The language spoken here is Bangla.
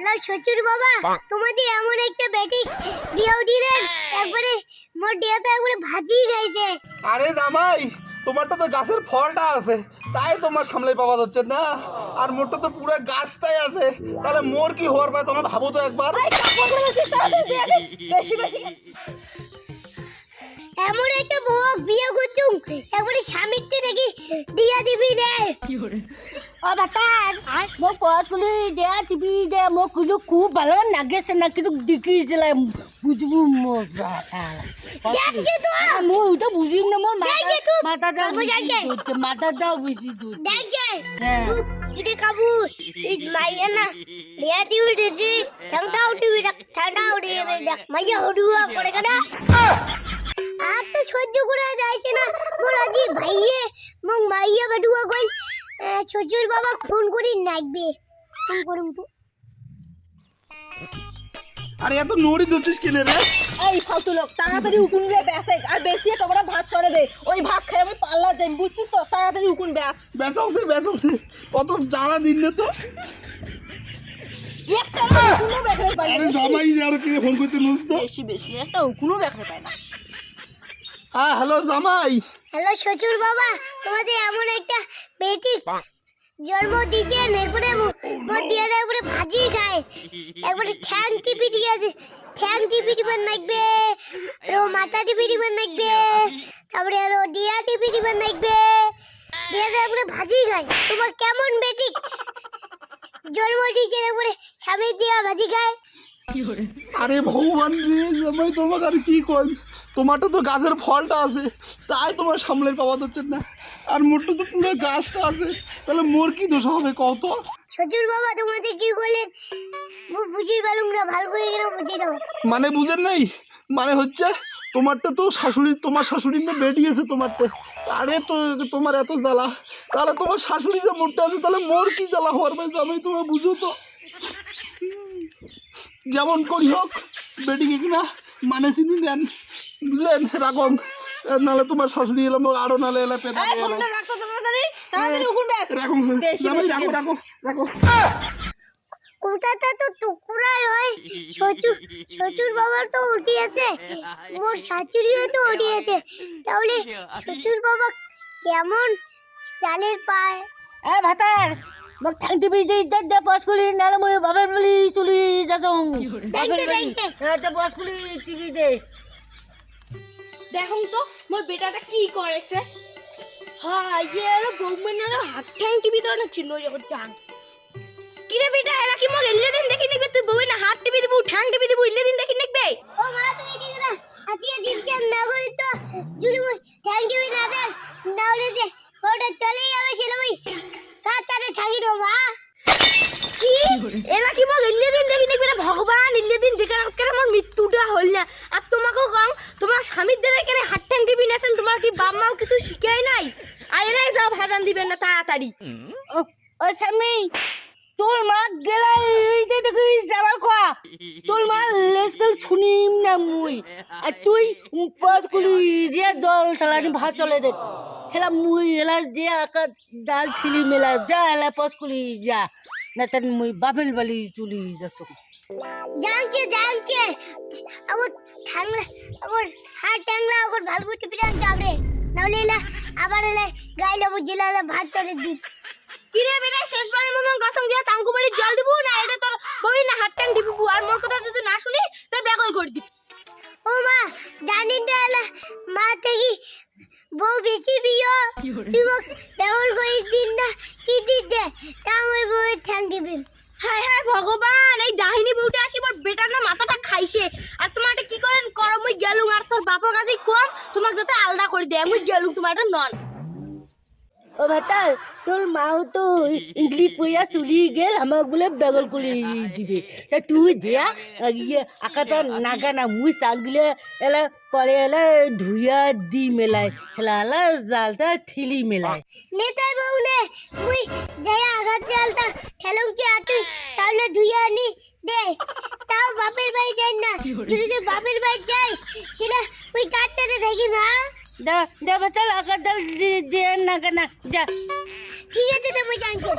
হ্যালো শ্বশুর বাবা তোমাদের এমন একটা বেটি বিয়েও দিলেন। একবারে মোর ডিয়া তো একবারে ভাজি গেছে। আরে জামাই তোমারটা তো গাছের ফলটা আছে। তাই তোমার সামলে পাওয়া যাচ্ছে না। আর মোরটা তো পুরো গাছটাই আছে। তাহলে মোর কি হওয়ার পায় তোমরা ভাবো তো একবার। এমন একটা বউ বিয়ে করছুম একবারে স্বামীর থেকে দিয়া দিবি রে ও বাতার মোক পড়াশুনি দেয়া টিভি দে মোক কিন্তু খুব ভালো লাগেছে না কিন্তু দেখি দিলে বুঝব মজা দেখছি তো। মই ওটা বুঝিম না মোর মাথা তো। মাথাটা বাবু যাচ্ছে। বুঝি বুঝি তুই দেখছে হ্যাঁ। এটা কাবু এই মাইয়া না বিয়া দিবি দিছি ঠান্ডা উঠিবি দেখ ঠান্ডা উঠিবি দেখ মাইয়া হডুয়া ভাইয়ে মং মাইয়া বেডুয়া কই শ্বশুর বাবা ফোন করি নাকবে ফোন করুম তো। আরে এত নড়ি ধরছিস কিনে রে? এই ফালতু লোক তাড়াতাড়ি উকুন গে ব্যাসে আর বেশি তোমরা ভাত চড়ে দে। ওই ভাত খেয়ে আমি পাল্লা যাই বুঝছিস তো? তাড়াতাড়ি উকুন ব্যাস। বেচাওছে বেচাওছে কত জানা দিন না তো। একটা উকুনও বেখাতে পাই আরে জামাই আর কি ফোন করতে নুস তো? বেশি বেশি একটা উকুনও বেখাতে পায় না। হ্যাঁ হ্যালো জামাই। হ্যালো শ্বশুর বাবা তোমাদের এমন একটা বেটি জন্ম দিয়েছে একবারে দিয়ে একবারে ভাজি খায়। একবারে ঠ্যাং টিপি দিয়েছে ঠ্যাং টিপি দিবেন লাগবে আরও মাথা টিপি দিবেন লাগবে তারপরে আরও দিয়া টিপি দিবেন লাগবে দিয়ে একবারে ভাজি খায়। তোমার কেমন বেটি? জন্ম দিয়েছে একবারে স্বামী দিয়া ভাজি খায়। আরে ভগবান রে জামাই তোমাকে আর কি কই? তোমারটা তো গাছের ফলটা আছে তাই তোমার সামলে পাওয়া যাচ্ছে না। আর মোরটা তো পুরো গাছটা আছে তাহলে মোর কি দোষ হবে কত শ্বশুর বাবা তোমাদের কি করলেন বুঝি না ভালো করে কেন বুঝে দাও। মানে বুঝেন নাই? মানে হচ্ছে তোমারটা তো শাশুড়ি তোমার শাশুড়ি না বেটি আছে তোমারটা। আরে তো তোমার এত জ্বালা তাহলে তোমার শাশুড়ি যে মোরটা আছে তাহলে মোর কি জ্বালা হওয়ার ভাই? জামাই তোমার বুঝো তো। যেমন করি হোক বেটিকে কিনা মানে চিনি দেন বুঝলেন রাখুন নাহলে তোমার শাশুড়ি এলাম আরও নাহলে এলা পেটা এই ফোনটা রাখতো তাড়াতাড়ি তাড়াতাড়ি উকুন ব্যাস। রাখুন বেশি জামাই বেশি। রাখো রাখো রাখো কোথাটা তো টুকুরাই হয়। শ্বশুর শ্বশুর বাবার তো উঠিয়েছে। মোর শাশুড়িও তো উঠিয়েছে। তাহলে শ্বশুর বাবা কেমন চালের পায়? এ ভাতার মোক थँक्यू টিপি দে দে দে পসকুলি নালে মই বাবার বলি চুলি যাচং দেখছে, দেখছে। দে পসকুলি টিপি দেখুন তো মোর বেটাটা কি করেছে হ্যাঁ ইয়ে আর বৌমানের হাত ঠ্যাং টিভি তো না চিহ্ন যখন চান কিরে বেটা এরা কি মোক এলে দিন দেখি নিবে তুই বউই না হাত টিপি দিবু ঠ্যাং টিপি দিবু এলে দিন দেখি নিবে ও মা তুমি ঠিক না আজকে দিবছেন না করি তো যদি ওই থ্যাংক ইউ না দেন না হলে যে ওটা চলে যাবে সেটা ওই কাঁচাতে থাকি তো মা এরা কি মোক এলে দিন দেখি নিবে ভগবান এলে দিন দেখে রাখত করে আমার মৃত্যুটা হল না। আর তোমাকেও কম তোমার স্বামীর দ্বারা কেন হাত ঠ্যাং টিপি নেছেন তোমার কি বাপ মাও কিছু শিখাই নাই? আর এরাই যাও ভাজান দিবেন না তাড়াতাড়ি। ও স্বামী তোর মা গেলা এইটা দেখি যাবার কোয়া তোর মা লেসকেল শুনিম না মুই। আর তুই পসকুলি যে জল সালানি ভাত চলে দে। ছেলা মুই এলা যে আকা ডাল ঠিলি মেলা যা এলা পসকুলি যা না তার মুই বাপেল বালি চুলি যাচ্ছ। জানছে জানছে আমার ঠাংলা আমার হাত ঠাংলা ওর ভালো করে টিপে যাবে নাহলে এলা আবার এলা গাইলে বুঝিলা ভাত চলে দিই কিরে বেটা শেষবারের মতন গসং দিয়া তাঙ্কু বাড়ি জল দিবু? না এটা তোর বই না হাত টাং দিবু। আর মোর কথা যদি না শুনি তুই বেগল করে দিবি। ও মা জানি তো এলা মা থেকে বউ বেশি বিয় তুই ব্যবহার করে দিন না কি দিতে? তা আমি ঠ্যাং দিবি। হায় হায় ভগবান, এই ডাহিনী বউটা আসি মোর বেটার না মাথাটা খাইছে। আর তোমার কি করেন? কর মুই গেলুম, আর তোর বাপা কাজে কম তোমাক যাতে আলাদা করে দেয় মুই গেলুম তোমার এটা নন। ও ভাতাল, তোর মাও তো ইডলি পইয়া চুলি গেল, আমাক বলে বেগল করে দিবে। তা তুই দিয়া ইয়ে আকাটা নাগা না, মুই চাল গিলে এলা পরে এলা ধুইয়া দি মেলাই ছেলা জালটা ঠিলি মেলাই নেতাই বউ নে, মুই যাই আঘাত চালতা ঠেলুম কি আতু, চাউলে ধুইয়া আনি, দে। তাও বাপের বাড়ি যাই না, যদি বাপের বাড়ি যাইস সেটা ওই কাজটাতে থাকি না দা দা ভাতাল আকাটা দিয়ে নাগা না যা ঠিক আছে তুমি জানছি